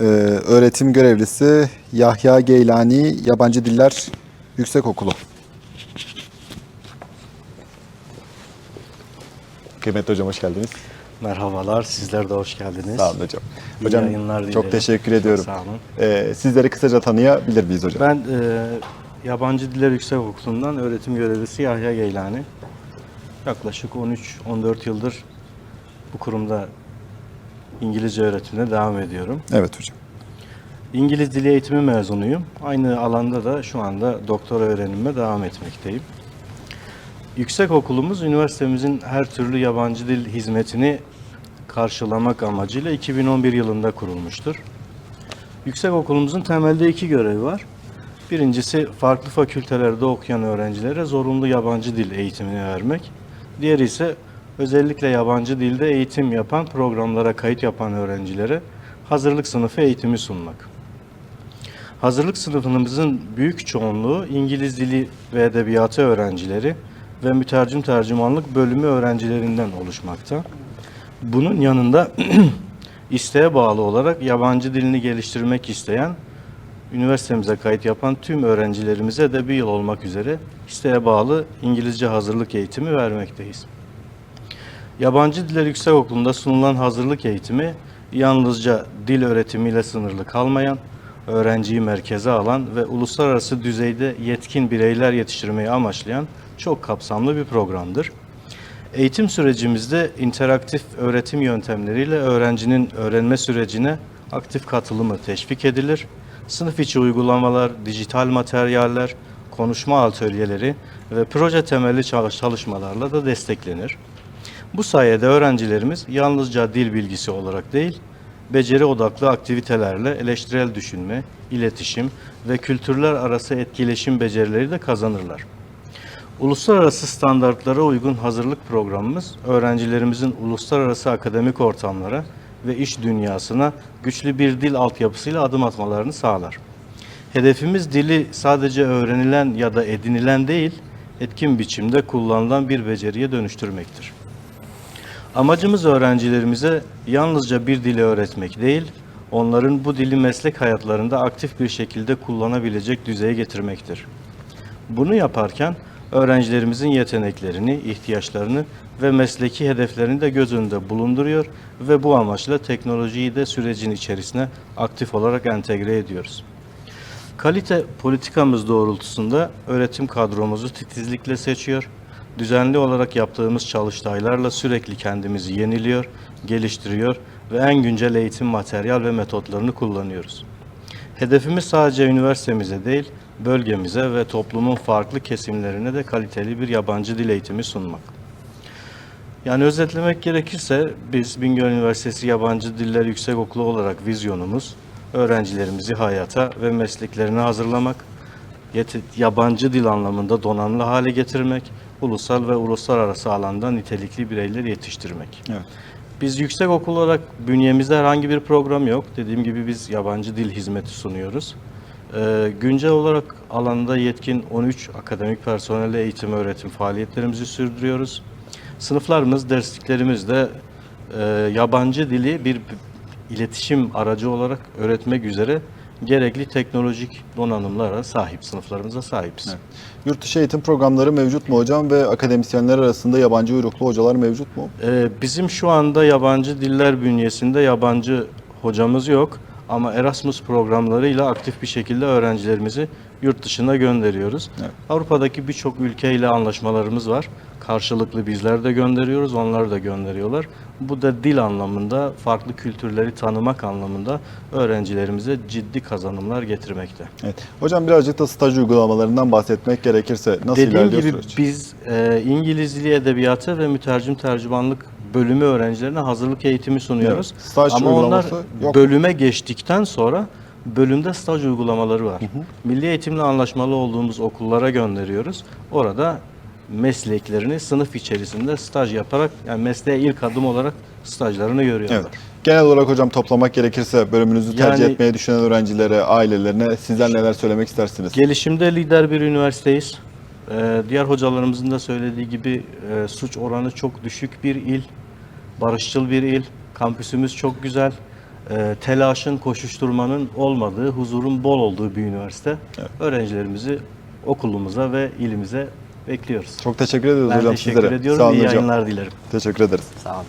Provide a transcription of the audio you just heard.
Ee, öğretim görevlisi Yahya Geylani Yabancı Diller Yüksekokulu. Kıymetli hocam hoş geldiniz. Merhabalar, sizler de hoş geldiniz. Sağ olun hocam. İyi Hocam yayınlar çok teşekkür Çok ediyorum. sağ olun. Ee, sizleri kısaca tanıyabilir miyiz hocam? Ben e, Yabancı Diller Yüksekokulu'ndan öğretim görevlisi Yahya Geylani. Yaklaşık 13-14 yıldır bu kurumda İngilizce öğretimine devam ediyorum. Evet hocam. İngiliz dili eğitimi mezunuyum. Aynı alanda da şu anda doktora öğrenimime devam etmekteyim. Yüksek okulumuz üniversitemizin her türlü yabancı dil hizmetini karşılamak amacıyla 2011 yılında kurulmuştur. Yüksek okulumuzun temelde iki görevi var. Birincisi farklı fakültelerde okuyan öğrencilere zorunlu yabancı dil eğitimini vermek. Diğeri ise özellikle yabancı dilde eğitim yapan, programlara kayıt yapan öğrencilere hazırlık sınıfı eğitimi sunmak. Hazırlık sınıfımızın büyük çoğunluğu İngiliz dili ve edebiyatı öğrencileri ve mütercim tercümanlık bölümü öğrencilerinden oluşmakta. Bunun yanında isteğe bağlı olarak yabancı dilini geliştirmek isteyen, üniversitemize kayıt yapan tüm öğrencilerimize de bir yıl olmak üzere isteğe bağlı İngilizce hazırlık eğitimi vermekteyiz. Yabancı Diller Yüksekokulu'nda sunulan hazırlık eğitimi yalnızca dil öğretimiyle sınırlı kalmayan, öğrenciyi merkeze alan ve uluslararası düzeyde yetkin bireyler yetiştirmeyi amaçlayan çok kapsamlı bir programdır. Eğitim sürecimizde interaktif öğretim yöntemleriyle öğrencinin öğrenme sürecine aktif katılımı teşvik edilir. Sınıf içi uygulamalar, dijital materyaller, konuşma atölyeleri ve proje temelli çalış- çalışmalarla da desteklenir. Bu sayede öğrencilerimiz yalnızca dil bilgisi olarak değil, beceri odaklı aktivitelerle eleştirel düşünme, iletişim ve kültürler arası etkileşim becerileri de kazanırlar. Uluslararası standartlara uygun hazırlık programımız öğrencilerimizin uluslararası akademik ortamlara ve iş dünyasına güçlü bir dil altyapısıyla adım atmalarını sağlar. Hedefimiz dili sadece öğrenilen ya da edinilen değil, etkin biçimde kullanılan bir beceriye dönüştürmektir. Amacımız öğrencilerimize yalnızca bir dili öğretmek değil, onların bu dili meslek hayatlarında aktif bir şekilde kullanabilecek düzeye getirmektir. Bunu yaparken öğrencilerimizin yeteneklerini, ihtiyaçlarını ve mesleki hedeflerini de göz önünde bulunduruyor ve bu amaçla teknolojiyi de sürecin içerisine aktif olarak entegre ediyoruz. Kalite politikamız doğrultusunda öğretim kadromuzu titizlikle seçiyor. Düzenli olarak yaptığımız çalıştaylarla sürekli kendimizi yeniliyor, geliştiriyor ve en güncel eğitim materyal ve metotlarını kullanıyoruz. Hedefimiz sadece üniversitemize değil, bölgemize ve toplumun farklı kesimlerine de kaliteli bir yabancı dil eğitimi sunmak. Yani özetlemek gerekirse biz Bingöl Üniversitesi Yabancı Diller Yüksekokulu olarak vizyonumuz öğrencilerimizi hayata ve mesleklerine hazırlamak, yabancı dil anlamında donanımlı hale getirmek, ulusal ve uluslararası alanda nitelikli bireyler yetiştirmek. Evet. Biz yüksek okul olarak bünyemizde herhangi bir program yok. Dediğim gibi biz yabancı dil hizmeti sunuyoruz. Ee, güncel olarak alanda yetkin 13 akademik personelle eğitim öğretim faaliyetlerimizi sürdürüyoruz. Sınıflarımız, dersliklerimiz de e, yabancı dili bir iletişim aracı olarak öğretmek üzere gerekli teknolojik donanımlara sahip, sınıflarımıza sahibiz. Evet. Yurt dışı eğitim programları mevcut mu hocam ve akademisyenler arasında yabancı uyruklu hocalar mevcut mu? Ee, bizim şu anda yabancı diller bünyesinde yabancı hocamız yok ama Erasmus programlarıyla aktif bir şekilde öğrencilerimizi yurt dışına gönderiyoruz. Evet. Avrupa'daki birçok ülkeyle anlaşmalarımız var. Karşılıklı bizler de gönderiyoruz, onlar da gönderiyorlar. Bu da dil anlamında, farklı kültürleri tanımak anlamında öğrencilerimize ciddi kazanımlar getirmekte. Evet. Hocam birazcık da staj uygulamalarından bahsetmek gerekirse nasıl Dediğim ilerliyor gibi süreç? biz e, İngiliz Dili Edebiyatı ve Mütercim Tercümanlık bölümü öğrencilerine hazırlık eğitimi sunuyoruz. Evet, staj Ama onlar yok. bölüme geçtikten sonra bölümde staj uygulamaları var. Milli Eğitimle anlaşmalı olduğumuz okullara gönderiyoruz. Orada mesleklerini sınıf içerisinde staj yaparak yani mesleğe ilk adım olarak stajlarını görüyorlar. Evet. Genel olarak hocam toplamak gerekirse bölümünüzü tercih Yani- etmeyi düşünen öğrencilere, ailelerine sizler neler söylemek istersiniz? Gelişimde lider bir üniversiteyiz. Ee, diğer hocalarımızın da söylediği gibi e, suç oranı çok düşük bir il, barışçıl bir il, kampüsümüz çok güzel. e, telaşın, koşuşturmanın olmadığı, huzurun bol olduğu bir üniversite. Öğrencilerimizi okulumuza ve ilimize bekliyoruz. Çok teşekkür ediyoruz Ben hocam teşekkür sizlere. ediyorum. Sağ olun İyi hocam. yayınlar dilerim. Teşekkür ederiz. Sağ olun.